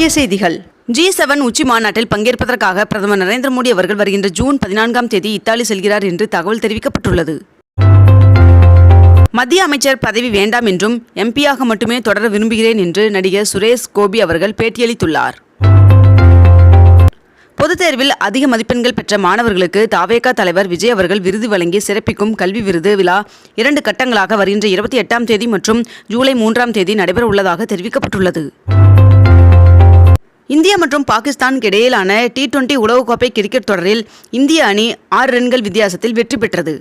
முக்கிய செய்திகள். G seven உச்சி மாநாட்டில் பங்கேற்பதற்காக பிரதமர் நரேந்திர மோடி அவர்கள் வருகின்ற ஜூன் பதினான்காம் தேதி இத்தாலி செல்கிறார் என்று தகவல் தெரிவிக்கப்பட்டுள்ளது. மத்திய அமைச்சர் பதவி வேண்டாம் என்றும் எம்பியாக மட்டுமே தொடர விரும்புகிறேன் என்று நடிகர் சுரேஷ் கோபி அவர்கள் பேட்டியளித்துள்ளார். பொதுத் தேர்வில் அதிக மதிப்பெண்கள் பெற்ற மாணவர்களுக்கு தாவேகா தலைவர் விஜய் அவர்கள் விருது வழங்கி சிறப்பிக்கும் கல்வி விருது விழா இரண்டு கட்டங்களாக வருகின்ற இருபத்தி எட்டாம் தேதி மற்றும் ஜூலை மூன்றாம் தேதி நடைபெற உள்ளதாக தெரிவிக்கப்பட்டுள்ளது. இந்தியா மற்றும் பாகிஸ்தானுக்கு இடையிலான டி டுவெண்டி உலகக்கோப்பை கிரிக்கெட் தொடரில் இந்திய அணி ஆறு ரன்கள் வித்தியாசத்தில் வெற்றி பெற்றது.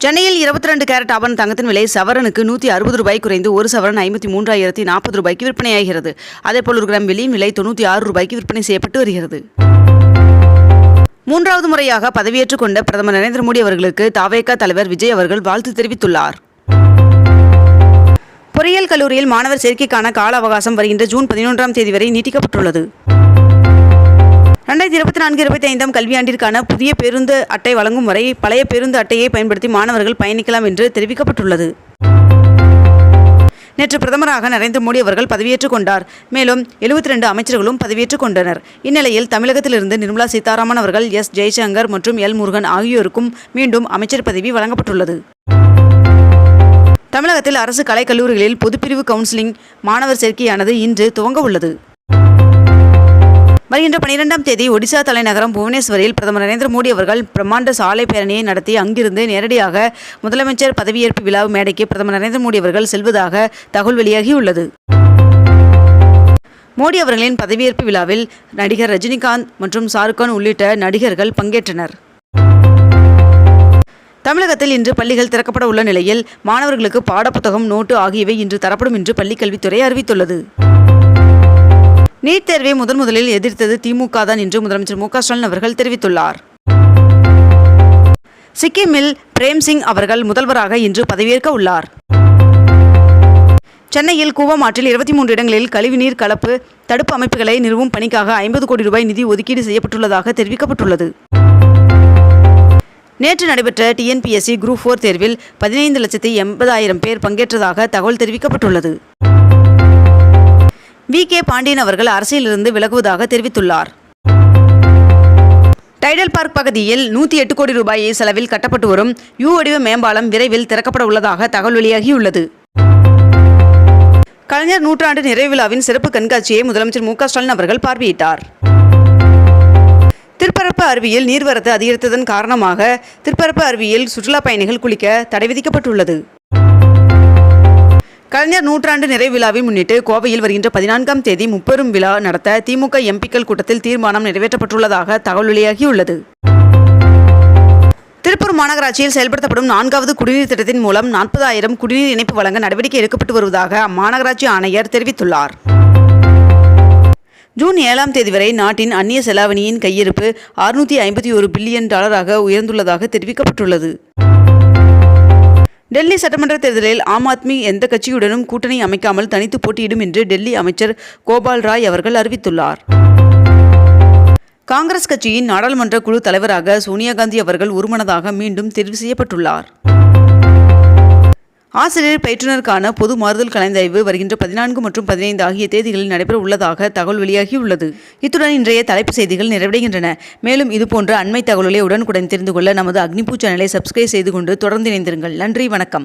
சென்னையில் இருபத்தி ரெண்டு கேரட் ஆபரண தங்கத்தின் விலை சவரனுக்கு நூற்றி அறுபது ரூபாய் குறைந்து ஒரு சவரன் ஐம்பத்தி மூன்றாயிரத்தி நாற்பது ரூபாய்க்கு விற்பனையாகிறது. அதேபோல் ஒரு கிராம் வெளியின் விலை தொண்ணூற்றி ஆறு ரூபாய்க்கு விற்பனை செய்யப்பட்டு வருகிறது. மூன்றாவது முறையாக பதவியேற்றுக் கொண்ட பிரதமர் நரேந்திர மோடி அவர்களுக்கு தாவேகா தலைவர் விஜய் அவர்கள் வாழ்த்து தெரிவித்துள்ளார். பொறியியல் கல்லூரியில் மாணவர் சேர்க்கைக்கான கால அவகாசம் வருகின்ற ஜூன் பதினொன்றாம் தேதி வரை நீட்டிக்கப்பட்டுள்ளது. ரெண்டாயிரத்தி இருபத்தி நான்கு இருபத்தி ஐந்தாம் கல்வியாண்டிற்கான புதிய பேருந்து அட்டை வழங்கும் வரை பழைய பேருந்து அட்டையை பயன்படுத்தி மாணவர்கள் பயணிக்கலாம் என்று தெரிவிக்கப்பட்டுள்ளது. நேற்று பிரதமராக நரேந்திர மோடி அவர்கள் பதவியேற்றுக் கொண்டார். மேலும் எழுபத்தி ரெண்டு அமைச்சர்களும் பதவியேற்றுக் கொண்டனர். இந்நிலையில் தமிழகத்திலிருந்து நிர்மலா சீதாராமன் அவர்கள் எஸ். ஜெய்சங்கர் மற்றும் எல். முருகன் ஆகியோருக்கும் மீண்டும் அமைச்சர் பதவி வழங்கப்பட்டுள்ளது. தமிழகத்தில் அரசு கலைக்கல்லூரிகளில் பொதுப்பிரிவு கவுன்சிலிங் மாணவர் சேர்க்கையானது இன்று துவங்க உள்ளது வருகின்ற பனிரெண்டாம் தேதி ஒடிசா தலைநகரம் புவனேஸ்வரில் பிரதமர் நரேந்திர மோடி அவர்கள் பிரம்மாண்ட சாலை பேரணியை நடத்தி அங்கிருந்து நேரடியாக முதலமைச்சர் பதவியேற்பு விழா மேடைக்கு பிரதமர் நரேந்திர மோடி அவர்கள் செல்வதாக தகவல் வெளியாகியுள்ளது. மோடி அவர்களின் பதவியேற்பு விழாவில் நடிகர் ரஜினிகாந்த் மற்றும் ஷாருக்கான் உள்ளிட்ட நடிகர்கள் பங்கேற்றனர். தமிழகத்தில் இன்று பள்ளிகள் திறக்கப்பட உள்ள நிலையில் மாணவர்களுக்கு பாடப்புத்தகம் நோட்டு ஆகியவை இன்று தரப்படும் என்று பள்ளிக்கல்வித்துறை அறிவித்துள்ளது. நீட் தேர்வை முதன் முதலில் எதிர்த்தது திமுக தான் என்று முதலமைச்சர் மு ஸ்டாலின் அவர்கள் தெரிவித்துள்ளார். சிக்கிமில் பிரேம்சிங் அவர்கள் முதல்வராக இன்று பதவியேற்க உள்ளார். சென்னையில் கூவமாற்றில் இருபத்தி மூன்று இடங்களில் கழிவுநீர் கலப்பு தடுப்பு அமைப்புகளை நிறுவும் பணிக்காக ஐம்பது கோடி ரூபாய் நிதி ஒதுக்கீடு செய்யப்பட்டுள்ளதாக தெரிவிக்கப்பட்டுள்ளது. நேற்று நடைபெற்ற டிஎன்பிஎஸ்சி குரூப் ஃபோர் தேர்வில் பதினைந்து லட்சத்தி எண்பதாயிரம் பேர் பங்கேற்றதாக தகவல் தெரிவிக்கப்பட்டுள்ளது. வி கே பாண்டியன் அவர்கள் அரசியலிருந்து விலகுவதாக தெரிவித்துள்ளார். டைடல் பார்க் பகுதியில் நூற்றி எட்டு கோடி ரூபாய் செலவில் கட்டப்பட்டு வரும் யூ வடிவ மேம்பாலம் விரைவில் திறக்கப்பட உள்ளதாக தகவல் வெளியாகியுள்ளது. கலைஞர் நூற்றாண்டு நிறைவு விழாவின் சிறப்பு கண்காட்சியை முதலமைச்சர் மு க ஸ்டாலின் அவர்கள் பார்வையிட்டார். திருப்பரப்பு அருவியில் நீர்வரத்து அதிகரித்ததன் காரணமாக திருப்பரப்பு அருவியில் சுற்றுலா பயணிகள் குளிக்க தடை விதிக்கப்பட்டுள்ளது. கலைஞர் நூற்றாண்டு நிறைவு விழாவை முன்னிட்டு கோவையில் வருகின்ற பதினான்காம் தேதி முப்பெரும் விழா நடத்த திமுக எம்பிக்கள் கூட்டத்தில் தீர்மானம் நிறைவேற்றப்பட்டுள்ளதாக தகவல் வெளியாகியுள்ளது. திருப்பூர் மாநகராட்சியில் செயல்படுத்தப்படும் நான்காவது குடிநீர் திட்டத்தின் மூலம் நாற்பதாயிரம் குடிநீர் இணைப்பு வழங்க நடவடிக்கை எடுக்கப்பட்டு வருவதாக அம்மாநகராட்சி ஆணையர் தெரிவித்துள்ளார். ஜூன் ஏழாம் தேதி வரை நாட்டின் அந்நிய செலாவணியின் கையிருப்பு அறுநூற்றி ஐம்பத்தி ஒரு பில்லியன் டாலராக உயர்ந்துள்ளதாக தெரிவிக்கப்பட்டுள்ளது. டெல்லி சட்டமன்ற தேர்தலில் ஆம் ஆத்மி எந்த கட்சியுடனும் கூட்டணி அமைக்காமல் தனித்து போட்டியிடும் என்று டெல்லி அமைச்சர் கோபால் ராய் அவர்கள் அறிவித்துள்ளார். காங்கிரஸ் கட்சியின் நாடாளுமன்ற குழு தலைவராக சோனியா காந்தி அவர்கள் ஒருமனதாக மீண்டும் தெரிவு செய்யப்பட்டுள்ளார். ஆசிரியர் பயிற்றுனருக்கான பொது மாறுதல் கலந்தாய்வு வருகின்ற பதினான்கு மற்றும் பதினைந்து ஆகிய தேதிகளில் நடைபெற உள்ளதாக தகவல் வெளியாகியுள்ளது. இத்துடன் இன்றைய தலைப்பு செய்திகள் நிறைவடைகின்றன. மேலும் இதுபோன்ற அண்மை தகவல்களை உடனுக்குடன் தெரிந்து கொள்ள நமது அக்னிபூ சேனலை சப்ஸ்கிரைப் செய்து கொண்டு தொடர்ந்து இணைந்திருங்கள். நன்றி வணக்கம்.